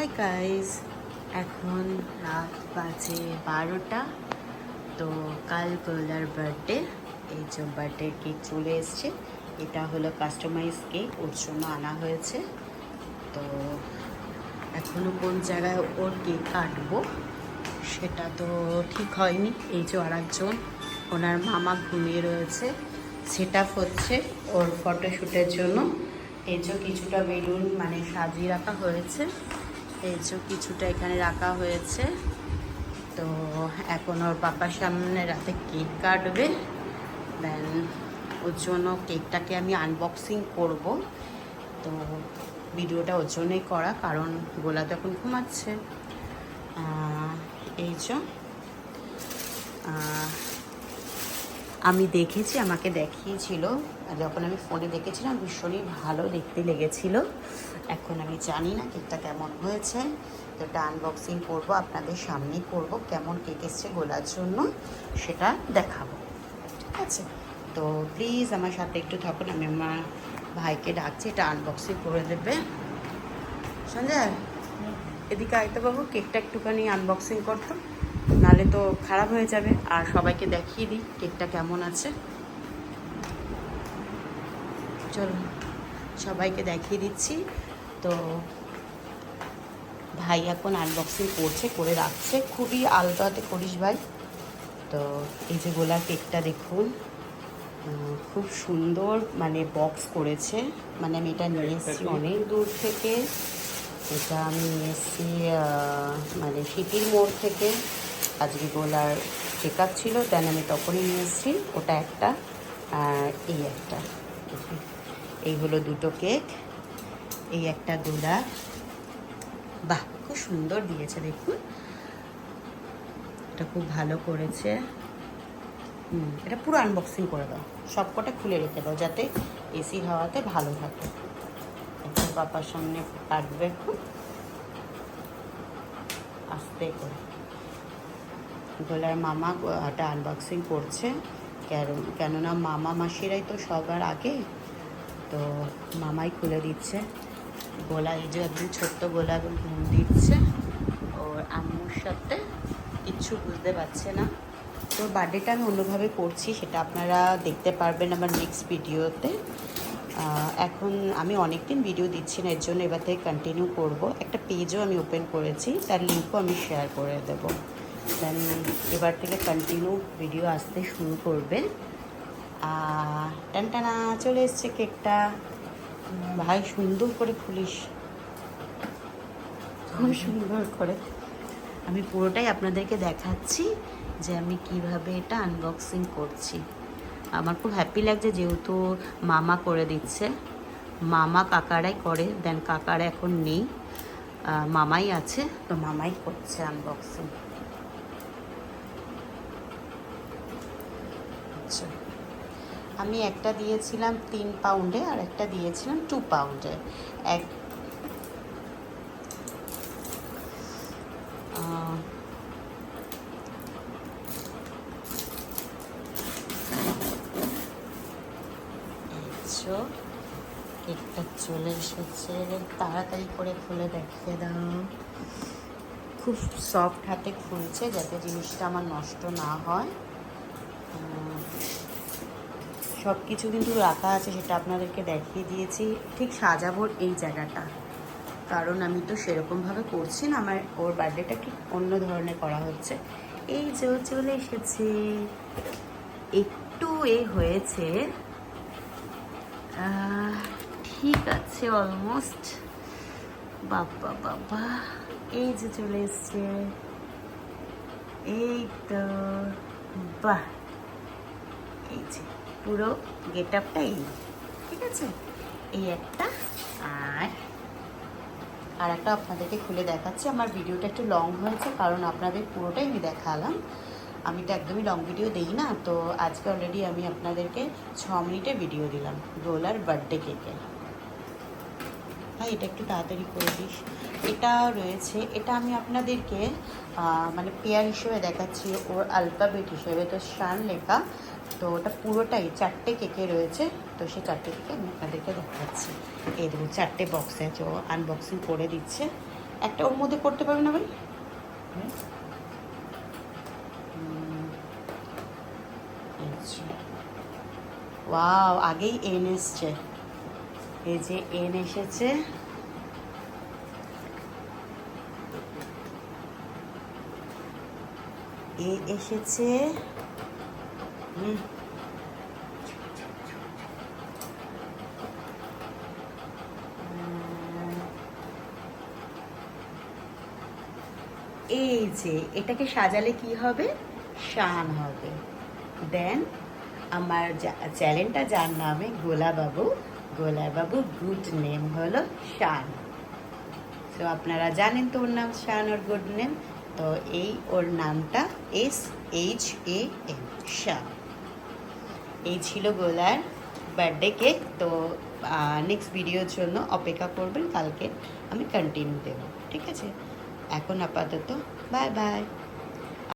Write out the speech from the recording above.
Hi guys এখন রাত বাজে বারোটা। তো কাল গোলার বার্থডে এই যে বার্থডে কেক চলে এসছে। এটা হলো কাস্টমাইজ কেক ওর জন্য আনা হয়েছে। তো এখনও কোন জায়গায় ওর কেক কাটবো, সেটা তো ঠিক হয়নি। এই যে আর একজন ওনার মামা ঘুমিয়ে রয়েছে। সেট হচ্ছে ওর ফটোশ্যুটের জন্য। এই যে কিছুটা বেলুন মানে সাজিয়ে রাখা হয়েছে। এই যে কিছুটা এখানে রাখা হয়েছে। তো এখন ওর পাপার সামনে রাতে কেক কাটবে। দেন ওর জন্য কেকটাকে আমি আনবক্সিং করব। তো ভিডিওটা ওর জন্যই করা, কারণ গোলা তো এখন ঘুমাচ্ছে। এই যে আমি দেখেছি, আমাকে দেখিয়েছিল। যখন আমি ফোনে দেখেছিলাম, ভীষণই ভালো দেখতে লেগেছিল। এখন আমি জানি না কেকটা কেমন হয়েছে। তো এটা আনবক্সিং করব, আপনাদের সামনেই করব, কেমন কেক এসছে গোলার জন্য, সেটা দেখাবো। ঠিক আছে? তো প্লিজ আমার সাথে একটু থাকুন, আমি আমার ভাইকে ডাকছি, এটা আনবক্সিং করে দেবে। সঞ্জয়, এদিকে আয়তো বাবু কেকটা একটুখানি আনবক্সিং করতো। নালে তো খারাপ হয়ে যাবে। আর সবাইকে দেখিয়ে দিই কেকটা কেমন আছে। চলো সবাইকে দেখিয়ে দিচ্ছি। তো ভাই এখন আনবক্সিং করছে করে রাখছে। খুবই আলগাতে করিস ভাই। তো এই যে গোলাপ কেকটা দেখুন খুব সুন্দর মানে বক্স করেছে। মানে আমি এটা নিয়ে এসেছি অনেক দূর থেকে। এটা আমি নিয়ে এসেছি মানে সিটির মোড় থেকে। আজকে গোলার চেক আপ ছিল দেন আমি তখনই নিয়ে এসেছি। ওটা একটা এই একটা। এই হলো দুটো কেক, এই একটা গোলা। বাহ, খুব সুন্দর দিয়েছে, দেখুন। এটা খুব ভালো করেছে। হুম, এটা পুরো আনবক্সিং করে দাও। সব কটা খুলে রেখে দাও, যাতে এসি হাওয়াতে ভালো থাকে। এখন পাপার সামনে কাটবে খুব আস্তে করে। গোলার মামা এটা আনবক্সিং করছে। কেন- কেননা মামা মাসিরাই তো সবার আগে। তো মামাই খুলে দিচ্ছে। গোলা এই যে একদম ছোট্ট গোলা ঘুম দিচ্ছে। ওর আম্মুর সাথে কিচ্ছু বুঝতে পারছে না। তো বার্থডেটা আমি অন্যভাবে করছি, সেটা আপনারা দেখতে পারবেন আমার নেক্সট ভিডিওতে। এখন আমি অনেক দিন ভিডিও দিচ্ছি না, এর জন্য এবার থেকে কন্টিনিউ করব। একটা পেজও আমি ওপেন করেছি, তার লিঙ্কও আমি শেয়ার করে দেবো। দেন এবার থেকে কন্টিনিউ ভিডিও আসতে শুরু করবে আহ, টানটানা চলে এসছে কেকটা। ভাই সুন্দর করে খুলিস খুব সুন্দর করে। আমি পুরোটাই আপনাদেরকে দেখাচ্ছি যে আমি কীভাবে এটা আনবক্সিং করছি। আমার খুব হ্যাপি লাগছে যেহেতু মামা করে দিচ্ছে। মামা কাকারাই করে দেন কাকারা এখন নেই। মামাই আছে তো মামাই করছে আনবক্সিং আমি একটা দিয়েছিলাম তিন পাউন্ডে আর একটা দিয়েছিলাম টু পাউন্ডে এক চলে এসেছে, তাড়াতাড়ি করে খুলে দেখিয়ে দাও। খুব সফট হাতে খুলছে যাতে জিনিসটা আমার নষ্ট না হয়। সব কিছু কিন্তু রাখা আছে, সেটা আপনাদেরকে দেখিয়ে দিয়েছি। ঠিক সাজাবোর এই জায়গাটা। কারণ আমি তো সেরকমভাবে করছি না, আমার ওর বার্থডেটা ঠিক অন্য ধরনের করা হচ্ছে। এই যে চলে এসেছে। একটু এ হয়েছে। ঠিক আছে অলমোস্ট বাবা বাবা এই যে চলে এসছে। এই তো, বাহ। যে পুরো গেট আপটা এই, ঠিক আছে? এই একটা আর আর একটা আপনাদেরকে খুলে দেখাচ্ছি। আমার ভিডিওটা একটু লং হয়েছে, কারণ আপনাদের পুরোটাই আমি দেখালাম। আমি তো একদমই লং ভিডিও দিই না, তো আজকে অলরেডি আমি আপনাদেরকে ছ মিনিটে ভিডিও দিলাম গোলার বার্থডে কেকে ভাই, এটা একটু তাড়াতাড়ি করে দিস। এটা রয়েছে, এটা আমি আপনাদেরকে মানে পেয়ার হিসেবে দেখাচ্ছি, ওর আলফাবেট হিসেবে তো শান লেখা। তো ওটা পুরোটাই চারটে কেকে রয়েছে, তো সেই চারটে কেকে আমি আপনাদেরকে দেখাচ্ছি। এই দেখুন, চারটে বক্সে আছে, ও আনবক্সিং করে দিচ্ছে। একটা ওর মধ্যে করতে পারবে না ভাই? ওয়াও আগেই এন এসছে। এই যে এন এসেছে। এ এসেছে। এই যে, এটাকে সাজালে কি হবে? শান হবে। দেন আমার চ্যানেলটা যার নামে? গোলাবাবু। গোলাবাবু গুড নেম হলো শান। তো আপনারা জানেন তো ওর নাম শান ওর গুড নেম তো এই ওর নামটা এস এইচ এ এম শান। এই ছিল গোলার বার্থডে কেক তো নেক্সট ভিডিওর জন্য অপেক্ষা করবেন, কালকে আমি কন্টিনিউ দেবো, ঠিক আছে? এখন আপাতত বাই বাই